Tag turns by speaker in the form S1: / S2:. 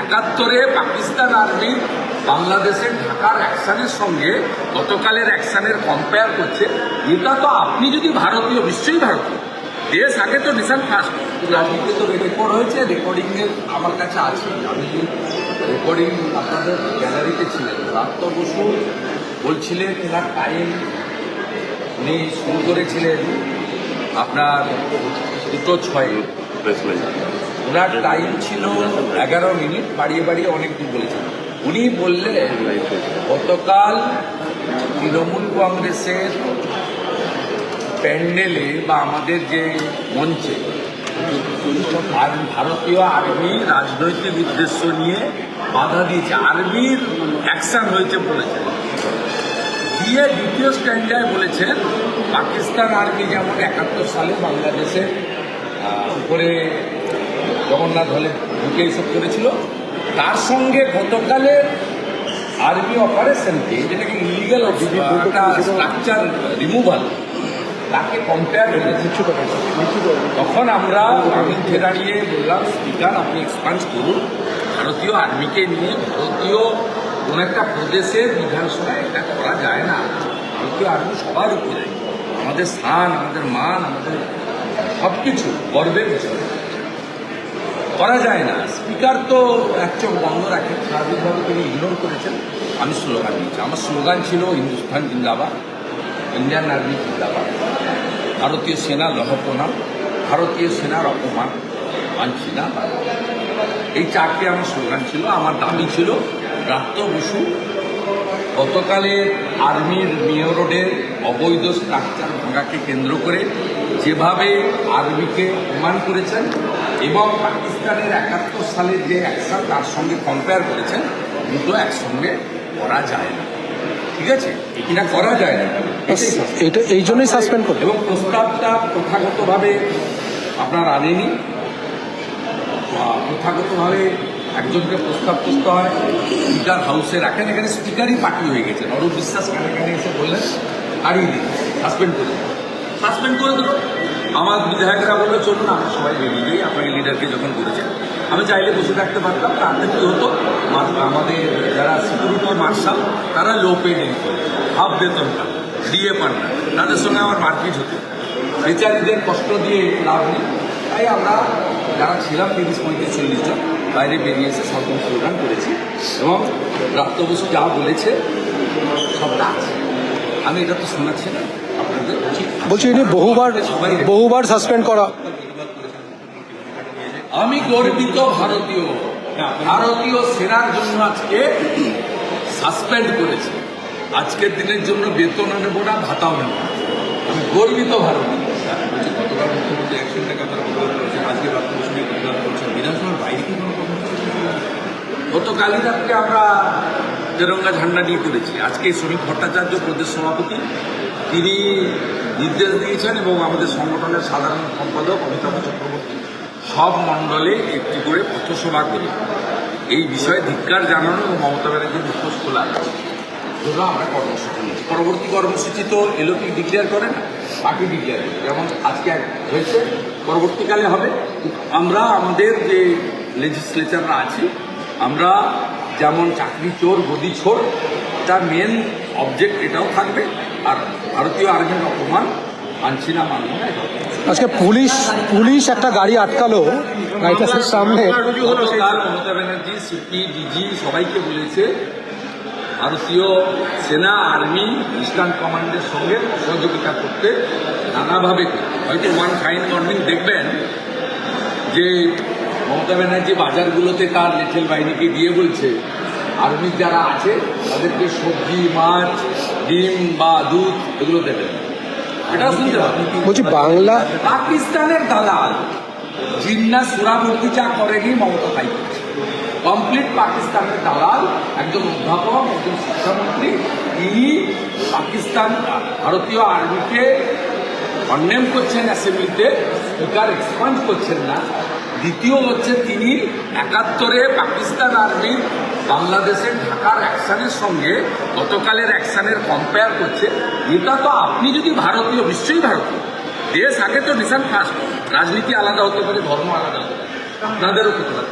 S1: একাত্তরে পাকিস্তান আর্মি বাংলাদেশের ঢাকার অ্যাকশনের সঙ্গে গতকালের অ্যাকশনের কম্পেয়ার করছে। এটা তো আপনি যদি ভারতীয়, নিশ্চয়ই ভারতীয়। দেশ আগে তো নিশান ফার্স্ট রাজনীতি তো রেকর্ড হয়েছে রেকর্ডিংয়ের আমার কাছে আছে। আমি রেকর্ডিং আপনাদের গ্যালারিতে ছিলেন রাত্ত বসু বলছিলেন, এনার টাইম উনি শুরু করেছিলেন আপনার দুটো ছয় ওনার টাইম ছিল এগারো মিনিট, বাড়িয়ে বাড়িয়ে অনেক দূর বলেছেন। উনি বললেন, গতকাল তৃণমূল কংগ্রেসের প্যান্ডেলে বা আমাদের যে মঞ্চে ভারতীয় আর্মি রাজনৈতিক উদ্দেশ্য নিয়ে বাধা দিয়েছে। আর্মির অ্যাকশন হয়েছে বলেছেন। দিয়ে দ্বিতীয় স্ট্যান্ডায় বলেছেন, পাকিস্তান আর্মি যেমন একাত্তর সালে বাংলাদেশের উপরে জগন্নাথ হলে ঢুকে এসব করেছিল। তার সঙ্গে গতকালের আর্মি অপারেশনকে যেটাকে ইলিগাল স্ট্রাকচার রিমুভাল তাকে কম্পেয়ার করেছে তখন আমরা আমি উঠে দাঁড়িয়ে বললাম স্পিকার আপনি এক্সপান্স করুন। ভারতীয় আর্মিকে নিয়ে ভারতীয় কোনো একটা প্রদেশের বিধানসভায় এটা করা যায় না। ভারতীয় আর্মি সবার উপরে। আমাদের স্থান আমাদের মান আমাদের সব কিছু গর্বের বিষয়। করা যায় না। স্পিকার তো এক চোখ বন্ধ রাখেন স্বাভাবিকভাবে তিনি ইগনোর করেছেন। আমি স্লোগান দিয়েছি। আমার স্লোগান ছিল হিন্দুস্তান জিন্দাবাদ, ইন্ডিয়ান আর্মি জিন্দাবাদ। ভারতীয় সেনা লহপনাম ভারতীয় সেনার অপমান, মানছি না এই চারটি আমার স্লোগান ছিল। আমার দাবি ছিল প্রাপ্ত বসু গতকালের আর্মির মেয়র রোডের অবৈধ স্ট্রাকচার ভাঙাকে কেন্দ্র করে যেভাবে আর্মিকে প্রমাণ করেছেন এবং পাকিস্তানের একাত্তর সালের যে অ্যাকশন তার সঙ্গে কম্পেয়ার করেছেন দুটো একসঙ্গে করা যায় না। ঠিক আছে? এটা করা যায় না।
S2: এটা এই জন্যই সাসপেন্ড করল।
S1: এবং প্রস্তাবটা প্রথাগতভাবে আপনার আনেনি। প্রথাগতভাবে একজনকে প্রস্তাব করতে হয় স্পিকার হাউসে রাখেন। এখানে স্পিকারই পার্টি হয়ে গেছে অরূপ বিশ্বাস কানে কানে এসে বললেন হারিয়ে দিন। সাসপেন্ড করে সাসপেন্ড করে দিল? আমার বিধায়করা বলল, চলুন, আমরা সবাই বেরিয়ে যাই। আপনাকে লিডারকে যখন করেছেন আমি চাইলে বসে থাকতে পারতাম তাতে কী হতো? আমাদের যারা সিকিউরিটি মার্শাল তারা লো পেড করে হাফ বেতন পান ডিএ পান না, তাদের সঙ্গে আমার মারপিট হতো। বেচারিদের কষ্ট দিয়ে লাভ নেই। তাই আমরা যারা ছিলাম, তিরিশ পঁয়ত্রিশ চল্লিশ জন, বাইরে বেরিয়ে এসে সরকার প্রোগ্রাম করেছি এবং প্রাপ্ত বসু যা বলেছে, সবটা আছে। আমি এটা তো শোনাচ্ছি না।
S2: বলছি এটি বহুবার বহুবার সাসপেন্ড করা।
S1: আমি গর্বিত ভারতীয়। ভারতীয় সেনার জন্য আজকে সাসপেন্ড করেছে। আজকের দিনের জন্য বেতন নেব না ভাতাও নেব না। আমি গর্বিত ভারতীয়।
S3: গতকাল মুখ্যমন্ত্রী প্রতিবাদ করেছেন আজকে করছেন। বিধানসভার বাইরে কি কোনো কর্মসূচি
S1: গত কালী রাত্রে আমরা তেরঙ্গা ঝান্ডা নিয়ে করেছি। আজকে শ্রমিক ভট্টাচার্য প্রদেশ সভাপতি তিনি নির্দেশ দিয়েছেন এবং আমাদের সংগঠনের সাধারণ সম্পাদক অমিতাভ চক্রবর্তী সব মণ্ডলে একটি করে পথসভা করি এই বিষয়ে ধিক্কার জানানো এবং মমতা ব্যানার্জির মুখোশ খোলা। আমরা কর্মসূচি পরবর্তী কর্মসূচি তো এলোপি ডিক্লেয়ার করে না? পার্টি ডিক্লেয়ার করে। যেমন আজকে হয়েছে, পরবর্তীকালে হবে। আমরা আমাদের যে লেজিসলেচাররা আছি, আমরা যেমন চাকরি চোর, গদি ছোর তার মেন অবজেক্ট এটাও থাকবে। আর ভারতীয় আর্মির অপমান মানছি না মানব না
S2: আজকে পুলিশ পুলিশ একটা গাড়ি আটকালো হাউসের সামনে।
S1: মমতা ব্যানার্জি সিপি ডিজি সবাইকে বলেছে ভারতীয় সেনা আর্মি ইস্টার্ন কমান্ডের সঙ্গে সহযোগিতা করতে নানাভাবে হয়তো ওয়ান ফাইন মর্নিং দেখবেন যে মমতা ব্যানার্জি বাজারগুলোতে তার লেঠেল বাহিনীকে দিয়ে বলছে আর্মির যারা আছে তাদেরকে সবজি মাছ ডিম বা দুধ এগুলো দেবেন এটা শুনতে হবে
S2: বলছি বাংলা
S1: পাকিস্তানের দালাল জিন্না সুরামূর্তি যা করেনি মমতা তাই কমপ্লিট পাকিস্তানের দালাল একজন অধ্যাপক একজন শিক্ষামন্ত্রী তিনি পাকিস্তান ভারতীয় আর্মিকে কন্ডেম করছেন অ্যাসেম্বলিতে স্পিকার এক্সপান্ড করছেন না। দ্বিতীয় হচ্ছে তিনি একাত্তরে পাকিস্তান আর্মির বাংলাদেশের ঢাকার অ্যাকশনের সঙ্গে গতকালের অ্যাকশনের কম্পেয়ার করছে, এটা তো আপনি যদি ভারতীয়, নিশ্চয়ই ভারতীয়। দেশ আগে তো নিশান ফার্স্ট রাজনীতি আলাদা হতে পারে, ধর্ম আলাদা হতে পারে। আপনাদেরও করতে পারে